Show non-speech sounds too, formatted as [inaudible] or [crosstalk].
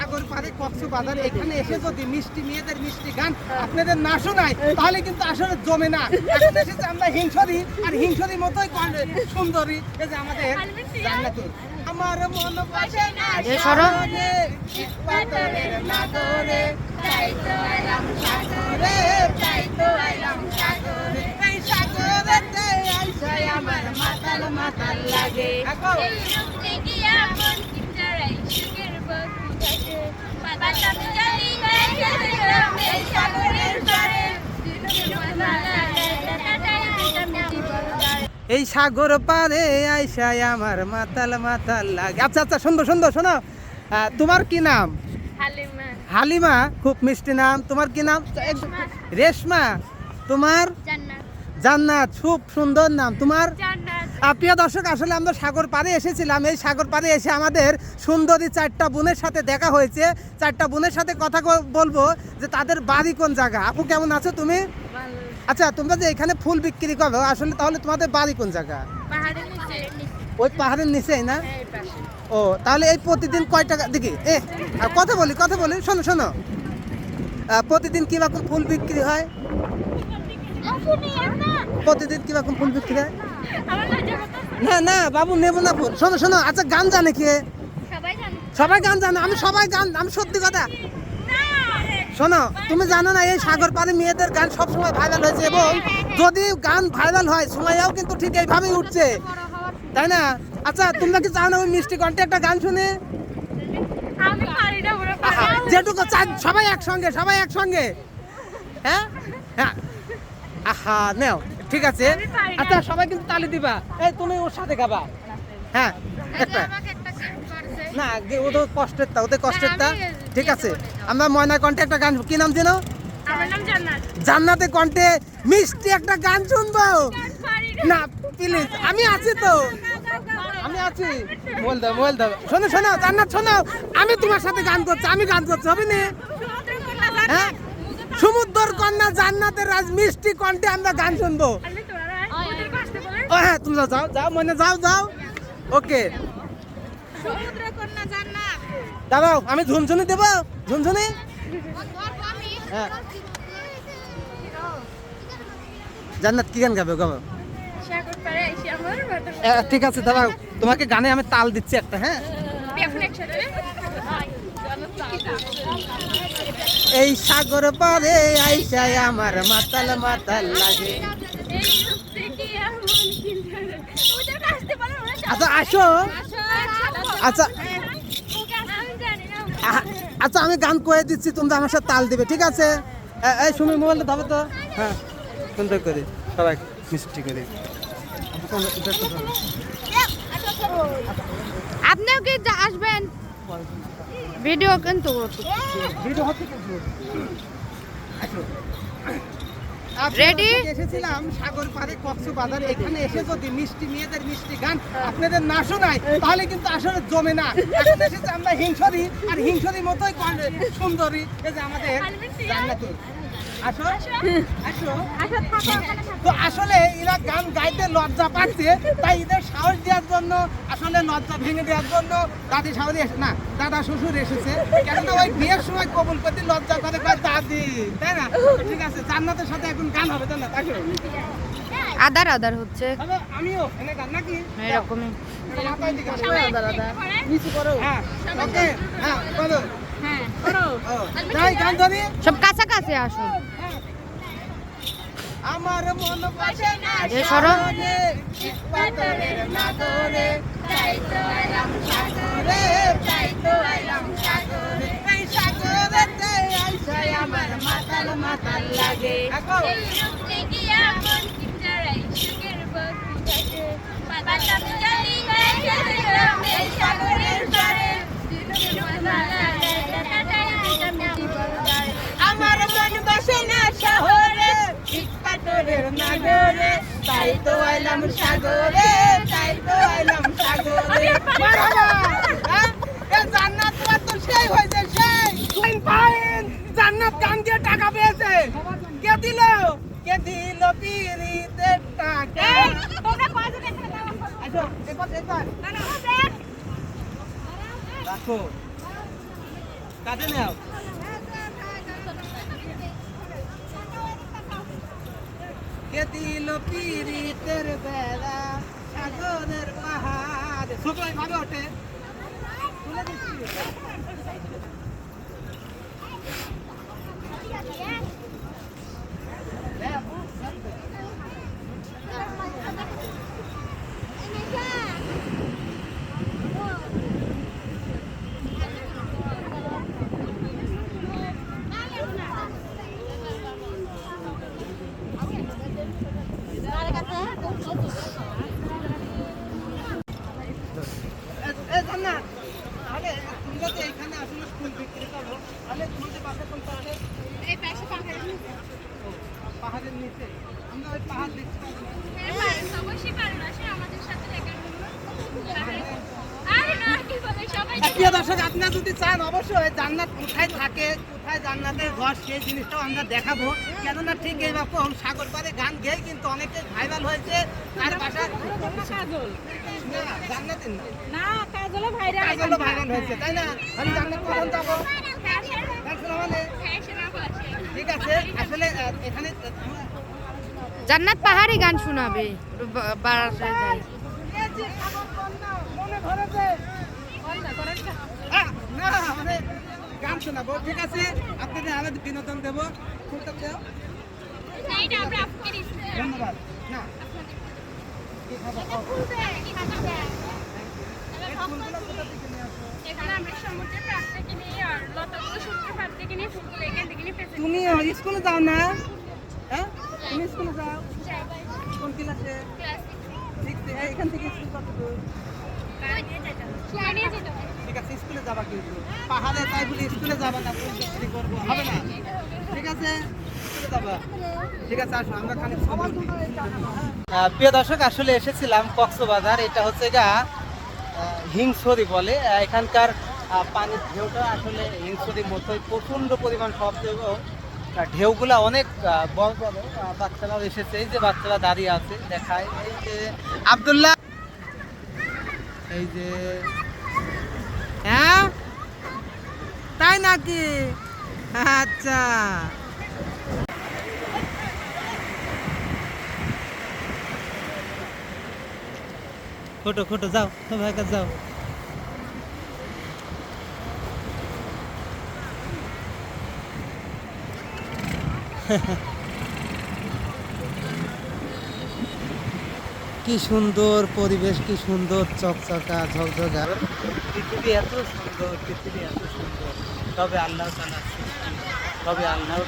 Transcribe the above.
সাগর পাড়ে কক্সবাজার এখানে এসে যদি মিষ্টি মেয়েদের মিষ্টি গান আপনাদের না শোনায় তাহলে কিন্তু আসলে জমে না। এখন এসেছে আমরা হিংসরি আর হিংসরি মতোই সুন্দরী। এই যে আমাদের আমার মন বসে না এ সরো। নাগরে, তাই তো এলাম সাগরে, তাই তো এলাম সাগরে। এই সাগরেতে আইসাই আমার মাতাল মাতাল লাগে। এই রূপে গিয়া মন সুখের এই সাগর পারে আইসাই আমার মাতাল মাতাল লাগে। আচ্ছা আচ্ছা সুন্দর সুন্দর শোনো। তোমার কি নাম? হালিমা। হালিমা খুব মিষ্টি নাম। তোমার কি নাম? রেশমা। তোমার? জান্নাত খুব সুন্দর নাম। তোমার? প্রিয় দর্শক আসলে আমরা সাগর পাড়ে এসেছিলাম। এই সাগর পাড়ে এসে আমাদের সুন্দরী চারটা বোনের সাথে দেখা হয়েছে। চারটা বোনের সাথে কথা বলব যে তাদের বাড়ি কোন জায়গা? আপু কেমন আছো তুমি? আচ্ছা তোমরা যে এখানে ফুল বিক্রি করো আসলে তাহলে তোমাদের বাড়ি কোন জায়গা? ওই পাহাড়ের নিচেই না? ও তাহলে এই প্রতিদিন কয় টাকা? দেখি এ আর কথা বলি কথা বলি শোনো শোনো। প্রতিদিন কীরকম ফুল বিক্রি হয়? প্রতিদিন কীরকম ফুল বিক্রি হয় না? না বাবু নেব না ফুল শোনো শোনো আচ্ছা গান জানে কে? সবাই গান জানে আমি সবাই গান আমি সত্যি কথা। শোনো তুমি জানো না এই সাগর পাড়ে মেয়েদের গান সবসময় ভাইরাল হয়েছে এবং যদি গান ভাইরাল হয় সময়াও কিন্তু ঠিক এইভাবেই উঠছে। তাই না? আচ্ছা তোমরা কি চাও না ওই মিষ্টি কণ্ঠে একটা গান শুনে? যেটুকু চান সবাই একসঙ্গে সবাই একসঙ্গে। হ্যাঁ? হ্যাঁ। আহা নেও ঠিক আছে। আচ্ছা সবাই কিন্তু তালি দিবা। এই তুমি ওর সাথে গাবা হ্যাঁ একটা। না গে- ওদের কষ্টের তা ওদের কষ্টের তা। ঠিক আছে। আমরা ময়না কণ্ঠে একটা গান কি নাম নাম জান্নাত। কণ্ঠে মিষ্টি একটা গান শুনব। না। প্লিজ আমি আছি তো। আমি আছি। বল দাও বল দাও। শোনো শোনো জান্নাত শোনো। আমি তোমার সাথে গান করছি আমি গান করছি হবে না? সমুদ্র কন্যা জান্নাতের রাজ মিষ্টি কণ্ঠে আমরা গান শুনব। ও হ্যাঁ তোমরা যাও যাও মনে যাও যাও। ওকে। দাঁড়াও, আমি ঝুনঝুনি দেবো? ঝুনঝুনি? হ্যাঁ। জান্নাত কি গান গাবে, গাবো? ঠিক আছে, দাঁড়াও। তোমাকে গানে আমি তাল দিচ্ছি একটা হ্যাঁ? এই সাগর পারে আইসাই আমার মাতাল মাতাল লাগে। আচ্ছা আসো। আচ্ছা। আচ্ছা আমি গান করে দিচ্ছি তোমরা আমার সাথে তাল দিবে ঠিক আছে? এই শুনে মোবাইলটা ধরো তো। হ্যাঁ। সুন্দর করে সবাই মিষ্টি করে। আপনিও কি আসবেন? ভিডিও কিন্তু ভিডিও হচ্ছে কিন্তু। আজকে এসেছিলাম সাগর পাড়ে কক্সবাজার এখানে এসে যদি মিষ্টি মেয়েদের মিষ্টি গান আপনাদের না শোনায় তাহলে কিন্তু আসলে জমে না। এখন এসেছি আমরা হিংসরি আর হিংসরি মতোই কন- সুন্দরী এই যে আমাদের আসো তো আসলে এরা গান গাইতে লজ্জা পাচ্ছে তাই এদের সাহস দেওয়ার জন্য আসলে লজ্জা ভেঙে দেওয়ার জন্য দাদি শাশুড়ি এসে না দাদা শ্বশুর এসেছে। কেননা ওই বিয়ের সময় কবুল করতে লজ্জা করে কয় দাদি তাই না? ঠিক আছে জান্নাতের সাথে এখন গান হবে জান্নাত আসো। আদার আদার হচ্ছে। আমিও এনে গান নাকি? এরকমই। মাথায় দিকে আসো। নিচু করো হ্যাঁ ওকে হ্যাঁ বলো। হ্যাঁ সব কাছাকাছি আসুন আমার মন না সরো। সাগরে, পাথরের নাগরে, তাই তো এলাম সাগরে, তাই তো এলাম সাগরে। এই সাগরেতে আইসাই আমার মাতাল মাতাল লাগে। এই রূপ সুখের জানি এই আমার মন বসে না শহরে পাথরের নাগরে তাই তো আইলাম সাগরে তাই তো আইলাম সাগরে? জান্নাত তো সেই হয়েছে সেই। জান্নাত দিয়ে টাকা পেয়েছে। কে দিল? কে দিল টাকা? তোমরা কয়জন এখানে দাঁড়াও আসো এবার এবার না না রাখো। কাঁধে নেও কে দিল পিরিতের বেলা সাগরের পাহাড়। শুক্রাই ভাবে ওঠে। তুলে দিচ্ছি এ- এ জান্নাত, তাহলে তুমি যদি এখানে আসলে ফুল বিক্রি করো তাহলে তোমাদের বাসা কোনটা আছে এই পাশে পাহাড়ের নিচে। ও, পাহাড়ের নিচে আমরা ওই পাহাড় দেখতে পাবো। হ্যাঁ, অবশ্যই পারেন। আসেন আমাদের সাথে দেখা করুন। দর্শক আপনারা যদি চান অবশ্যই জান্নাত কোথায় থাকে কোথায় জান্নাতের ঘর সেই জিনিসটাও আমরা দেখাবো। কেননা ঠিক এইরকম সাগর পাড়ে গান গেয়ে কিন্তু অনেকে ভাইরাল হয়েছে। তার বাসা জান্নাতের না। না ভাইরাল কাজলও ভাইরাল হয়েছে তাই না? আমি জান্নাত কখন যাব? হ্যাঁ। ঠিক আছে আসলে এখানে জান্নাত পাহাড়ি গান শোনাবে। বারাসায় যাই আহ, না মানে গান শোনাবো। ঠিক আছে? আপনাদের আলাদা বিনোদন দেবো। ফুলটা দেও। ধন্যবাদ। না। পেঁচে তুমি স্কুলে যাও না? হ্যাঁ? তুমি স্কুলে যাও? কোন ক্লাসে? এ, এখান থেকে স্কুল কত দূর? ঠিক আছে, স্কুলে যাবা কিন্তু। পাহাড়ে তাই বলে স্কুলে যাবা না করব, হবে না? ঠিক আছে প্রিয় দর্শক, আসলে এসেছিলাম কক্সবাজার, এটা হচ্ছে গা হিংসরি বলে। এখানকার পানির ঢেউটা আসলে হিংসরির মধ্যে প্রচণ্ড পরিমাণ শব্দ এবং ঢেউগুলা অনেক বড় বড়। বাচ্চারাও এসেছে, এই যে বাচ্চারা দাঁড়িয়ে আছে, দেখায়। এই যে আবদুল্লাহ, এই যে হ্যাঁ? তাই নাকি? আচ্ছা। খোটো খোটো যাও ভাই কাছে যাও। [laughs] কি সুন্দর পরিবেশ, কি সুন্দর চকচকা, ঝকঝকা। পৃথিবী এত সুন্দর, পৃথিবী এত সুন্দর। তবে আল্লাহ তবে আল্লাহ